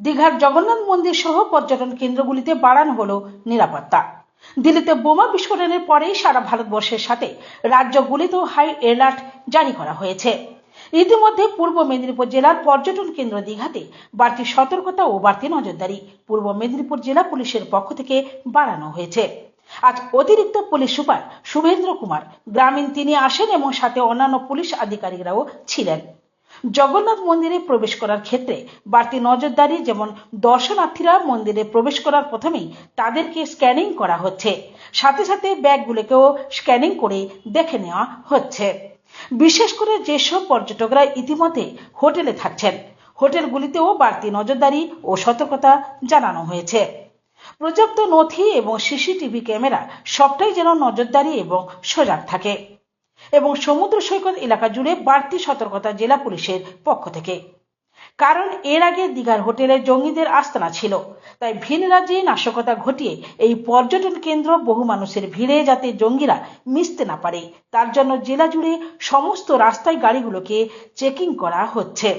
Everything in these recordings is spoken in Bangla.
দীঘার জগন্নাথ মন্দির সহ পর্যটন কেন্দ্রগুলিতে বাড়ানো হল নিরাপত্তা। দিল্লিতে বোমা বিস্ফোরণের পরেই সারা ভারতবর্ষের সাথে রাজ্যগুলিতেও হাই অ্যালার্ট জারি করা হয়েছে। ইতিমধ্যে পূর্ব মেদিনীপুর জেলার পর্যটন কেন্দ্র দীঘাতে বাড়তি সতর্কতা ও বাড়তি নজরদারি পূর্ব মেদিনীপুর জেলা পুলিশের পক্ষ থেকে বাড়ানো হয়েছে। আজ অতিরিক্ত পুলিশ সুপার শুভেন্দ্র কুমার গ্রামীণ তিনি আসেন এবং সাথে অন্যান্য পুলিশ আধিকারিকরাও ছিলেন। জগন্নাথ মন্দিরে প্রবেশ করার ক্ষেত্রে বাড়তি নজরদারি যেমন দর্শনার্থীরা মন্দিরে প্রবেশ করার প্রথমেই তাদেরকে স্ক্যানিং করা হচ্ছে। সাথে সাথে ব্যাগগুলোকেও স্ক্যানিং করে দেখে নেওয়া হচ্ছে। বিশেষ করে যেসব পর্যটকরা ইতিমধ্যে হোটেলে থাকছেন, হোটেলগুলিতেও বাড়তি নজরদারি ও সতর্কতা জানানো হয়েছে। পর্যাপ্ত নথি এবং সিসিটিভি ক্যামেরা সবটাই যেন নজরদারি এবং সজাগ থাকে। এবং সমুদ্র সৈকত এলাকা জুড়ে বাড়তি সতর্কতা জেলা পুলিশের পক্ষ থেকে। কারণ এর আগে দীঘার হোটেলে জঙ্গিদের আস্তানা ছিল, তাই ভিন রাজ্যে নাশকতা ঘটিয়ে এই পর্যটন কেন্দ্র বহু মানুষের ভিড়ে যাতে জঙ্গিরা মিশতে না পারে, তার জন্য জেলা জুড়ে সমস্ত রাস্তায় গাড়িগুলোকে চেকিং করা হচ্ছে।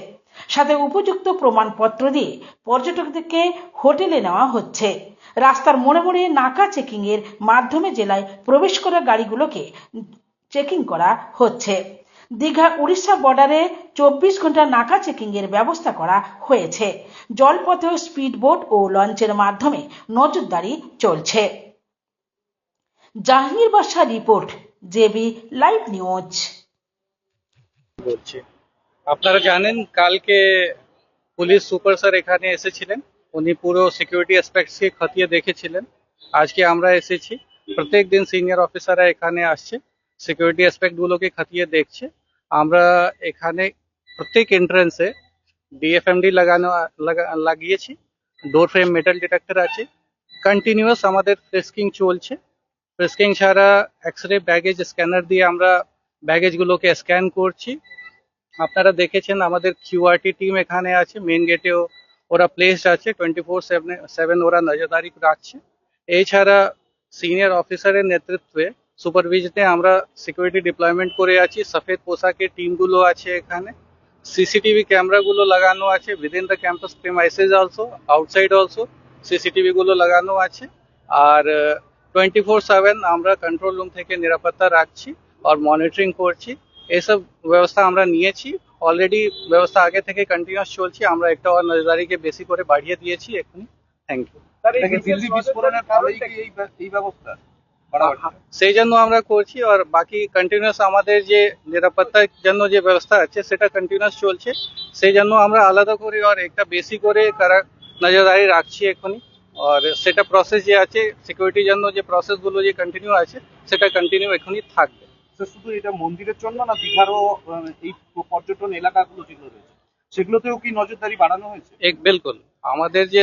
সাথে উপযুক্ত প্রমাণপত্র দিয়ে পর্যটকদেরকে হোটেলে নেওয়া হচ্ছে। রাস্তার মোড়ে মোড়ে নাকা চেকিং এর মাধ্যমে জেলায় প্রবেশ করা গাড়িগুলোকে চেকিং করা হচ্ছে। দীঘা উড়িষ্যা বর্ডারে চব্বিশ ঘণ্টা নাকা চেকিং এর ব্যবস্থা করা হয়েছে। জলপথেও স্পিড বোট ও লঞ্চের মাধ্যমে নজরদারি চলছে। জাহাঙ্গীর বাদশাহ রিপোর্ট জেবি লাইভ নিউজ বলছি, আপনারা জানেন কালকে পুলিশ সুপার স্যার এখানে এসেছিলেন। উনি পুরো সিকিউরিটি অ্যাসপেক্টসকে খতিয়ে দেখেছিলেন। আজকে আমরা এসেছি। প্রত্যেক দিন সিনিয়র অফিসাররা এখানে আসছে। সিকিউরিটি অ্যাসপেক্টগুলোকে খতিয়ে দেখছে। আমরা এখানে প্রত্যেক এন্ট্রান্সে ডিএফএমডি লাগানো, লাগা- লাগিয়েছি। ডোর ফ্রেম মেটাল ডিটেক্টর আছে। কন্টিনিউয়াস আমাদের ফ্রেস্কিং চলছে। ফ্রেস্কিং ছাড়া এক্স রে ব্যাগেজ স্ক্যানার দিয়ে আমরা ব্যাগেজগুলোকে স্ক্যান করছি। আপনারা দেখেছেন আমাদের কিউআরটি টিম এখানে আছে। মেন গেটেও ওরা প্লেসড আছে। টোয়েন্টি ফোর সেভেন ওরা নজরদারি রাখছে। এছাড়া সিনিয়র অফিসারের নেতৃত্বে সুপারভিশনে আমরা সিকিউরিটি ডিপ্লয়মেন্ট করে আছি। সফেদ পোশাকের টিমগুলো আছে এখানে। সিসিটিভি ক্যামেরাগুলো লাগানো আছে। Within the campus premises also outside also CCTV গুলো লাগানো আছে। আর টোয়েন্টি ফোর সেভেন আমরা কন্ট্রোল রুম থেকে নিরাপত্তা রাখছি আর মনিটরিং করছি। এসব ব্যবস্থা আমরা নিয়েছি। অলরেডি ব্যবস্থা আগে থেকে কন্টিনিউয়াস চলছে। আমরা একটা আর নজরদারিকে বেশি করে বাড়িয়ে দিয়েছি এখনই থ্যাংক ইউ স্যার এই দিল্লি বিস্ফোরণের ফলেই কি এই এই ব্যবস্থা? করা হচ্ছে? সেই জন্য আমরা করছি আর বাকি কন্টিনিউয়াস আমাদের যে নিরাপত্তার জন্য যে ব্যবস্থা আছে সেটা কন্টিনিউয়াস চলছে। সেই জন্য আমরা আলাদা করে আর একটা বেশি করে করা নজরদারি রাখছি এখনই আর সেটা প্রসেস যে আছে সিকিউরিটির জন্য যে প্রসেসগুলো যে কন্টিনিউ আছে সেটা কন্টিনিউ এখনই থাকবে। শুধু এটা মন্দিরের জন্য না দীঘারও এই পর্যটন এলাকাগুলো যেগুলো রয়েছে সেগুলোতেও কি নজরদারি বাড়ানো হয়েছে? এক বিলকুল। আমাদের যে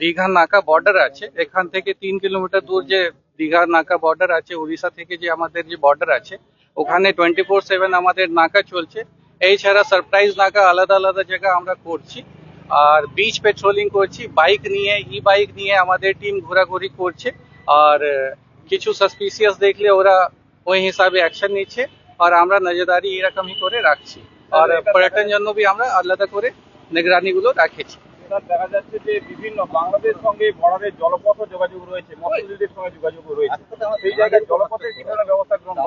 দীঘা নাকা বর্ডার আছে এখান থেকে তিন কিলোমিটার দূর যে দীঘা নাকা বর্ডার আছে উড়িষ্যা থেকে যে আমাদের যে বর্ডার আছে ওখানে টোয়েন্টি ফোর সেভেন আমাদের নাকা চলছে। এছাড়া সারপ্রাইজ নাকা আলাদা আলাদা জায়গা আমরা করছি। আর বিচ পেট্রোলিং করছি বাইক নিয়ে ই বাইক নিয়ে আমাদের টিম ঘোরাঘুরি করছে। আর কিছু সাসপিসিয়াস দেখলে ওরা ওই হিসাবে অ্যাকশন নিচ্ছে। আর আমরা নজরদারি এরকমই করে রাখছি। আর পর্যটন জন্য আমরা আলাদা করে নিগরানিগুলো রাখেছি। স্যার দেখা যাচ্ছে যে বিভিন্ন বাংলাদেশ সঙ্গে বর্ডারের জলপথ যোগাযোগ রয়েছে মৎস্যজীবীদের সঙ্গে যোগাযোগ রয়েছে। সেই জায়গায় জলপথে কি ধরনের ব্যবস্থা গ্রহণ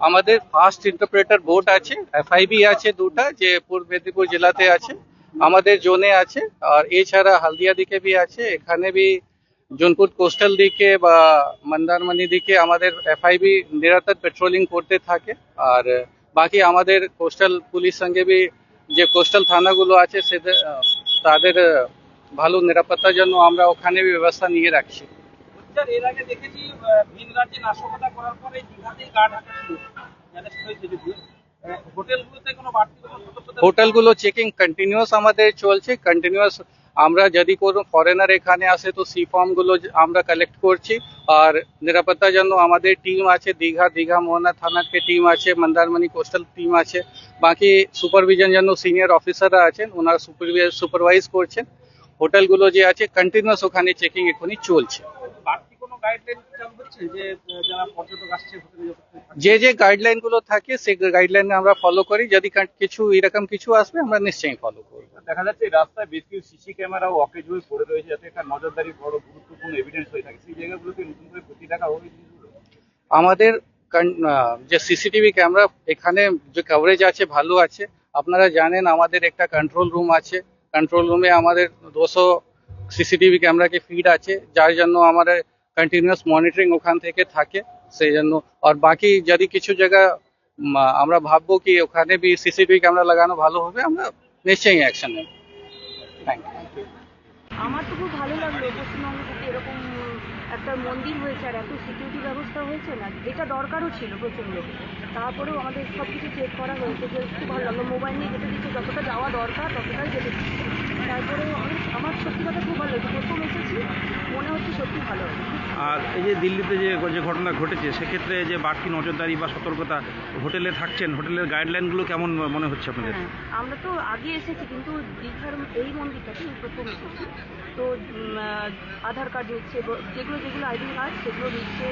আমাদের ফাস্ট ইন্টারপ্রেটার বোট আছে এফআইবি আছে দুটা যে পূর্ব মেদিনীপুর জেলাতে আছে আমাদের জোনে আছে আর এছাড়া হালদিয়া দিকে বি আছে এখানে বি জোনপুর কোস্টাল দিকে বা মন্দারমণি দিকে আমাদের এফআইবি নিরন্তর পেট্রোলিং করতে থাকে আর বাকি আমাদের কোস্টাল পুলিশ সঙ্গে বি যে কোস্টাল থানাগুলো আছে আহ, তাদের ভালো নিরাপত্তার জন্য আমরা ওখানে ব্যবস্থা নিয়ে রাখছি। এর আগে দেখেছি ভিন রাজ্যে নাশকতা করার পরে দীঘাতেই গার্ড হাতে ছিল। অ্যারেস্ট হয়েছে যদিও আহ, হোটেলগুলোতে কোনো বাড়তি হোটেলগুলো চেকিং কন্টিনিউয়াস আমাদের চলছে কন্টিনিউয়াস আমরা যদি কোনো ফরেনার এখানে আসে তো সি ফর্মগুলো আমরা কালেক্ট করছি। আর নিরাপত্তার জন্য আমাদের টিম আছে, দীঘা দীঘা, মোহনা থানাকে টিম আছে, মন্দারমণি কোস্টাল টিম আছে। বাকি সুপারভিশন জন্য সিনিয়র অফিসাররা আছেন, ওনারা সুপারভাইজ করছেন। হোটেলগুলো যে আছে কন্টিনিউয়াস ওখানে চেকিং এখনই চলছে বাড়তি কোনো গাইডলাইন চালু হচ্ছে যে যে যে গাইডলাইনগুলো থাকে সেই গাইডলাইন আমরা ফলো করি। যদি কিছু এরকম কিছু আসবে আমরা নিশ্চয়ই ফলো করব। দেখা যাচ্ছে রাস্তায় বেশ কিছু সিসি ক্যামেরা অকেজ হয়ে পড়ে রয়েছে যাতে একটা নজরদারি বড় গুরুত্বপূর্ণ এভিডেন্স হয়ে থাকে। সেই জায়গাগুলোকে নতুন করে প্রতি দেখা হবে আমাদের যে সিসিটিভি ক্যামেরা এখানে যে কভারেজ আছে ভালো আছে। আপনারা জানেন আমাদের একটা কন্ট্রোল রুম আছে। কন্ট্রোল রুমে আমাদের দুশো সিসিটিভি ক্যামেরাকে ফিড আছে। যার জন্য আমাদের কন্টিনিউয়াস মনিটরিং ওখান থেকে থাকে, সেই জন্য। আর বাকি যদি কিছু জায়গা আমরা ভাববো কি ওখানে বি সিসিটিভি ক্যামেরা লাগানো ভালো হবে, আমরা নিশ্চয়ই অ্যাকশন নেব। থ্যাংক ইউ আমার তো খুব ভালো লাগল, পশ্চিমবঙ্গে থেকে এরকম একটা মন্দির হয়েছে আর এত সিকিউরিটি ব্যবস্থা হয়েছে না, এটা দরকারও ছিল প্রচণ্ড। তারপরেও আমাদের সব কিছু চেক করা হয়েছে, যে খুব ভালো লাগল। মোবাইল নিয়ে যেতে দিচ্ছে, যতটা যাওয়া দরকার, ততটাই যেতে দিচ্ছে। তারপরেও আমি আমার সত্যি কথা খুব ভালো লাগছে। প্রথম এসেছি মনে হচ্ছে সত্যি ভালো আর এই যে দিল্লিতে যে যে ঘটনা ঘটেছে সেক্ষেত্রে যে বাড়তি নজরদারি বা সতর্কতা হোটেলে থাকছেন হোটেলের গাইডলাইনগুলো কেমন মনে হচ্ছে আপনাদের? হ্যাঁ আমরা তো আগে এসেছি কিন্তু দীঘার এই মন্দিরটাতে এই প্রথম এসেছি। তো আধার কার্ড নিচ্ছে যেগুলো যেগুলো আইডি কার্ড সেগুলো নিচ্ছে